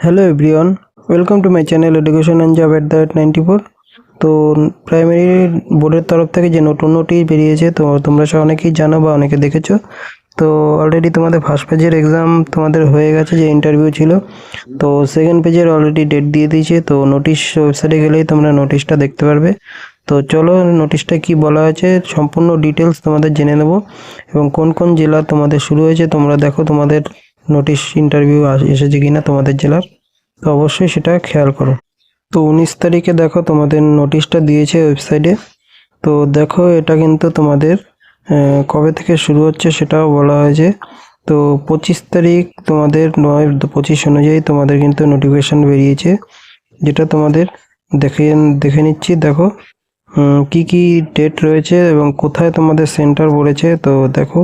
Hello everyone welcome to my channel education and job at the ninety four তো primary বোর্ডের তরফ থেকে যে নতুন নোটিশ বেরিয়েছে, তো তোমরা সব অনেকেই জানো বা অনেকে দেখেছ। তো অলরেডি তোমাদের ফার্স্ট পেজের এক্সাম তোমাদের হয়ে গেছে, যে ইন্টারভিউ ছিল। তো সেকেন্ড পেজের অলরেডি ডেট দিয়ে দিয়েছে, তো নোটিশ ওয়েবসাইটে গেলেই তোমরা নোটিশটা দেখতে পারবে। তো চলো নোটিশটা কি বলা হয়েছে, সম্পূর্ণ ডিটেলস তোমাদের জেনে নেব। এবং কোন কোন জেলা তোমাদের শুরু হয়েছে, তোমরা দেখো তোমাদের নোটিশ ইন্টারভিউ এসেছে কিনা তোমাদের জেলার, তো অবশ্যই সেটা খেয়াল করো। তো উনিশ তারিখে দেখো তোমাদের নোটিশটা দিয়েছে ওয়েবসাইটে তো দেখো এটা কিন্তু তোমাদের কবে থেকে শুরু হচ্ছে সেটাও বলা হয়েছে। তো পঁচিশ তারিখ তোমাদের নয়, পঁচিশ অনুযায়ী তোমাদের কিন্তু নোটিফিকেশান বেরিয়েছে, যেটা তোমাদের দেখে দেখে নিচ্ছি। দেখো কি কি ডেট রয়েছে এবং কোথায় তোমাদের সেন্টার বলেছে, তো দেখো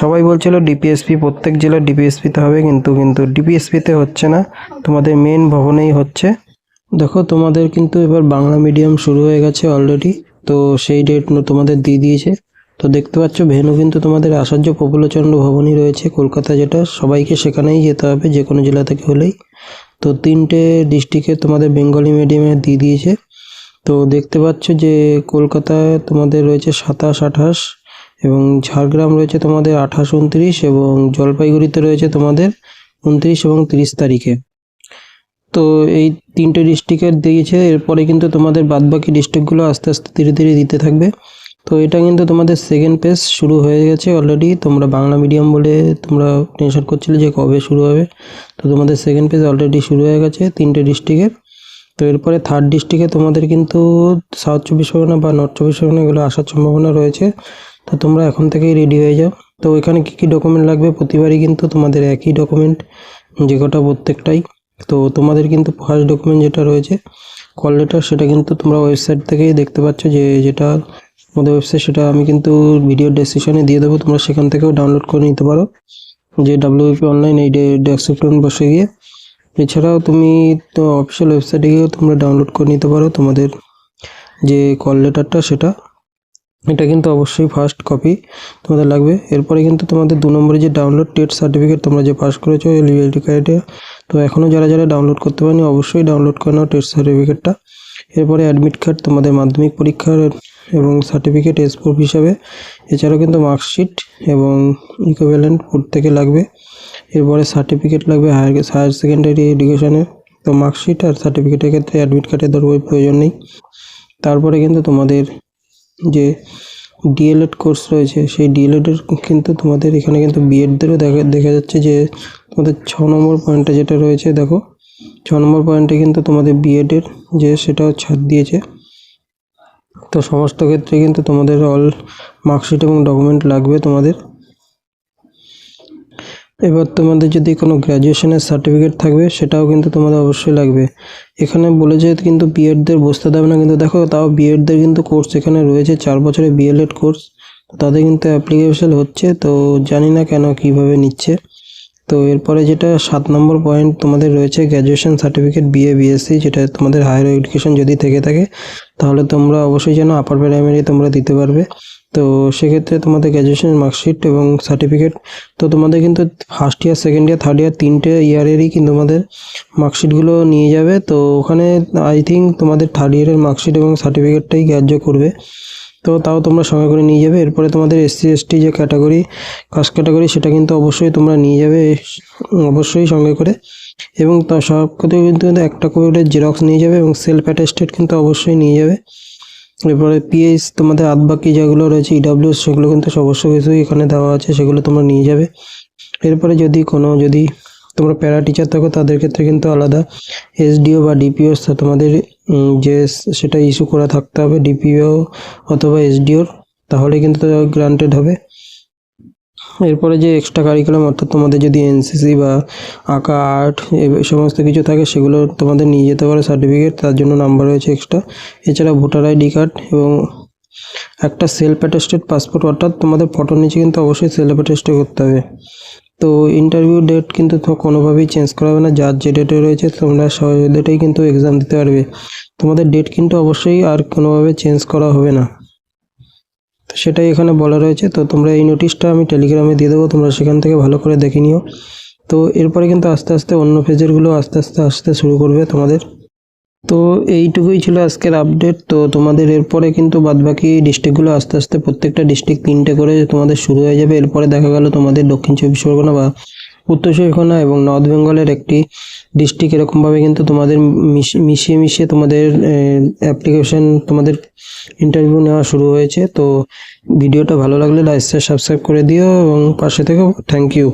সবাই বলছিল ডিপিএসপি প্রত্যেক জেলার ডিপিএসপিতে হবে, কিন্তু কিন্তু ডিপিএসপিতে হচ্ছে না। তোমাদের মেন ভবনেই হচ্ছে। দেখো, তোমাদের কিন্তু এবার বাংলা মিডিয়াম শুরু হয়ে গেছে অলরেডি তো সেই ডেট তোমাদের দিয়ে দিয়েছে। তো দেখতে পাচ্ছ, ভেনু কিন্তু তোমাদের আচার্য প্রফুল্লচন্দ্র ভবনই রয়েছে। কলকাতা যেটা, সবাইকে সেখানেই যেতে হবে, যে কোনো জেলা থেকে হলেই। তো তিনটে ডিস্ট্রিক্টে তোমাদের বেঙ্গলি মিডিয়ামে দিয়ে দিয়েছে। তো দেখতে পাচ্ছ যে কলকাতায় তোমাদের রয়েছে সাতাশ, আঠাশ এবং ঝাড়গ্রাম রয়েছে তোমাদের আঠাশ উনত্রিশ এবং জলপাইগুড়িতে রয়েছে তোমাদের উনত্রিশ এবং তিরিশ তারিখে। তো এই তিনটে ডিস্ট্রিক্টের দিয়েছে, এরপরে কিন্তু তোমাদের বাদবাকি ডিস্ট্রিক্টগুলো আস্তে আস্তে ধীরে ধীরে দিতে থাকবে। তো এটা কিন্তু তোমাদের সেকেন্ড পেজ শুরু হয়ে গেছে অলরেডি তোমরা বাংলা মিডিয়াম বলে তোমরা টেনশন করছিলে যে কবে শুরু হবে। তো তোমাদের সেকেন্ড পেজ অলরেডি শুরু হয়ে গেছে তিনটে ডিস্ট্রিক্টের তো এরপরে থার্ড ডিস্ট্রিক্টে তোমাদের কিন্তু সাউথ চব্বিশ পরগনা বা নর্থ চব্বিশ পরগনা এগুলো আসার সম্ভাবনা রয়েছে। তো তোমরা এখন থেকেই রেডি হয়ে যাও। তো এখানে কী কী ডকুমেন্ট লাগবে? প্রতিবারই কিন্তু তোমাদের একই ডকুমেন্ট যে কটা প্রত্যেকটাই। তো তোমাদের কিন্তু ফার্স্ট ডকুমেন্ট যেটা রয়েছে কল লেটার সেটা কিন্তু তোমরা ওয়েবসাইট থেকেই দেখতে পাচ্ছ যে যেটা আমাদের ওয়েবসাইট সেটা আমি কিন্তু ভিডিও ডেসক্রিপশনে দিয়ে দেবো। তোমরা সেখান থেকেও ডাউনলোড করে নিতে পারো। যে ডাব্লিউপি অনলাইন এই ডেস্কটপ বসে গিয়ে। এছাড়াও তুমি তো অফিসিয়াল ওয়েবসাইটে গিয়েও তোমরা ডাউনলোড করে নিতে পারো তোমাদের যে কল লেটারটা সেটা। এটা কিন্তু অবশ্যই ফার্স্ট কপি তোমাদের লাগবে। এরপরে কিন্তু তোমাদের দু নম্বরে যে ডাউনলোড টেট সার্টিফিকেট তোমরা যে পাস করেছ এলিজিবিলিটি ক্রাইটেরিয়া তো এখনও যারা যারা ডাউনলোড করতে পারেনি, অবশ্যই ডাউনলোড করে নাও টেস্ট সার্টিফিকেটটা এরপরে অ্যাডমিট কার্ড তোমাদের মাধ্যমিক পরীক্ষার এবং সার্টিফিকেট এসপ্রুফ হিসাবে। এছাড়াও কিন্তু মার্কশিট এবং ইকুইভ্যালেন্ট থেকে লাগবে। এরপরে সার্টিফিকেট লাগবে হায়ার হায়ার সেকেন্ডারি এডুকেশনের তো মার্কশিট আর সার্টিফিকেটের ক্ষেত্রে অ্যাডমিট কার্ডের দরকার প্রয়োজন নেই। তারপরে কিন্তু তোমাদের যে ডিএলএড কোর্স রয়েছে, সেই ডিএলএডের কিন্তু তোমাদের এখানে কিন্তু বিএডদেরও দেখা দেখা যাচ্ছে যে তোমাদের ছ নম্বর পয়েন্টটা যেটা রয়েছে, দেখো, ছ নম্বর পয়েন্টে কিন্তু তোমাদের বিএডের যে সেটাও ছাড় দিয়েছে। তো সমস্ত ক্ষেত্রে কিন্তু তোমাদের অল মার্কশিট এবং ডকুমেন্ট লাগবে তোমাদের। এবার তোমাদের যদি কোনো গ্র্যাজুয়েশনের সার্টিফিকেট থাকবে, সেটাও কিন্তু তোমাদের অবশ্যই লাগবে। এখানে বলে যে কিন্তু বিএডদের বসতে দেবে না, কিন্তু দেখো তাও বিএডদের কিন্তু কোর্স এখানে রয়েছে, চার বছরের বিএলএড কোর্স তাদের কিন্তু অ্যাপ্লিকেশন হচ্ছে, তো জানি না কেন কীভাবে নিচ্ছে। তো এরপরে যেটা সাত নম্বর পয়েন্ট তোমাদের রয়েছে গ্র্যাজুয়েশন সার্টিফিকেট বিএ বিএসসি যেটা তোমাদের হায়ার এডুকেশন যদি থেকে থাকে, তাহলে তোমরা অবশ্যই যেন আপার প্রাইমারি তোমরা দিতে পারবে। তো সেক্ষেত্রে তোমাদের গ্র্যাজুয়েশন মার্কশিট এবং সার্টিফিকেট তো তোমাদের কিন্তু first year second year third year তিনটে ইয়ারেরই কিন্তু তোমাদের মার্কশিটগুলো নিয়ে যাবে। তো ওখানে আই থিঙ্ক তোমাদের থার্ড ইয়ারের মার্কশিট এবং সার্টিফিকেটটাই গ্রাহ্য করবে। তো তাও তোমরা সঙ্গে করে নিয়ে যাবে। এরপরে তোমাদের এসসি এসটি যে ক্যাটাগরি কাস্ট ক্যাটাগরি সেটা কিন্তু অবশ্যই তোমরা নিয়ে যাবে। অবশ্যই সঙ্গে করে। এবং সব কিন্তু একটা করে জেরক্স নিয়ে যাবে এবং সেলফ অ্যাটেস্টেড কিন্তু অবশ্যই নিয়ে যাবে। এরপরে পিএইচ তোমাদের আদ বাকি যেগুলো রয়েছে ইডাব্লিউ সেগুলো কিন্তু সমস্ত কিছু এখানে দেওয়া আছে, সেগুলো তোমরা নিয়ে যাবে। এরপরে যদি কোনো, যদি তোমরা প্যারা টিচার থাকো, তাদের ক্ষেত্রে কিন্তু আলাদা এসডিও বা ডিপিও তোমাদের যে সেটা ইস্যু করা থাকতে হবে ডিপিও অথবা এসডিওর তাহলে কিন্তু গ্রান্টেড হবে। এরপরে যে এক্সট্রা কারিকুলাম অর্থাৎ তোমাদের যদি এনসিসি বা আঁকা আর্ট এই সমস্ত কিছু থাকে, সেগুলো তোমাদের নিয়ে যেতে পারো সার্টিফিকেট তার জন্য নাম্বার রয়েছে এক্সট্রা এছাড়া ভোটার আইডি কার্ড এবং একটা সেলফ অ্যাটেস্টেড পাসপোর্ট অর্থাৎ তোমাদের ফটোর নিচে কিন্তু অবশ্যই সেলফ অ্যাটেস্টে করতে হবে। তো ইন্টারভিউ ডেট কিন্তু কোনোভাবেই চেঞ্জ করা হবে না, যার যে ডেটে রয়েছে তোমরা সে ডেটেই কিন্তু এক্সাম দিতে পারবে। তোমাদের ডেট কিন্তু অবশ্যই আর কোনোভাবে চেঞ্জ করা হবে না। সেটাই এখানে বলা রয়েছে। তো তোমরা এই নোটিশটা আমি টেলিগ্রামে দিয়ে দেবো, তোমরা সেখান থেকে ভালো করে দেখে নিও। তো এরপরে কিন্তু আস্তে আস্তে অন্য ফেজেরগুলো আস্তে আস্তে আসতে শুরু করবে তোমাদের। তো এইটুকুই ছিল আজকের আপডেট তো তোমাদের এরপরে কিন্তু বাদবাকি ডিস্ট্রিক্টগুলো আস্তে আস্তে প্রত্যেকটা ডিস্ট্রিক্ট তিনটে করে তোমাদের শুরু হয়ে যাবে। এরপরে দেখা গেল তোমাদের দক্ষিণ চব্বিশ পরগনা বা উত্তর চব্বিশ এবং নর্থ বেঙ্গলের একটি ডিস্ট্রিক্ট এরকমভাবে কিন্তু তোমাদের মিশ- মিশিয়ে মিশিয়ে তোমাদের অ্যাপ্লিকেশন তোমাদের ইন্টারভিউ নেওয়া শুরু হয়েছে। তো ভিডিওটা ভালো লাগলে লাইক সাবস্ক্রাইব করে দিও এবং পাশে থেকেও থ্যাংক ইউ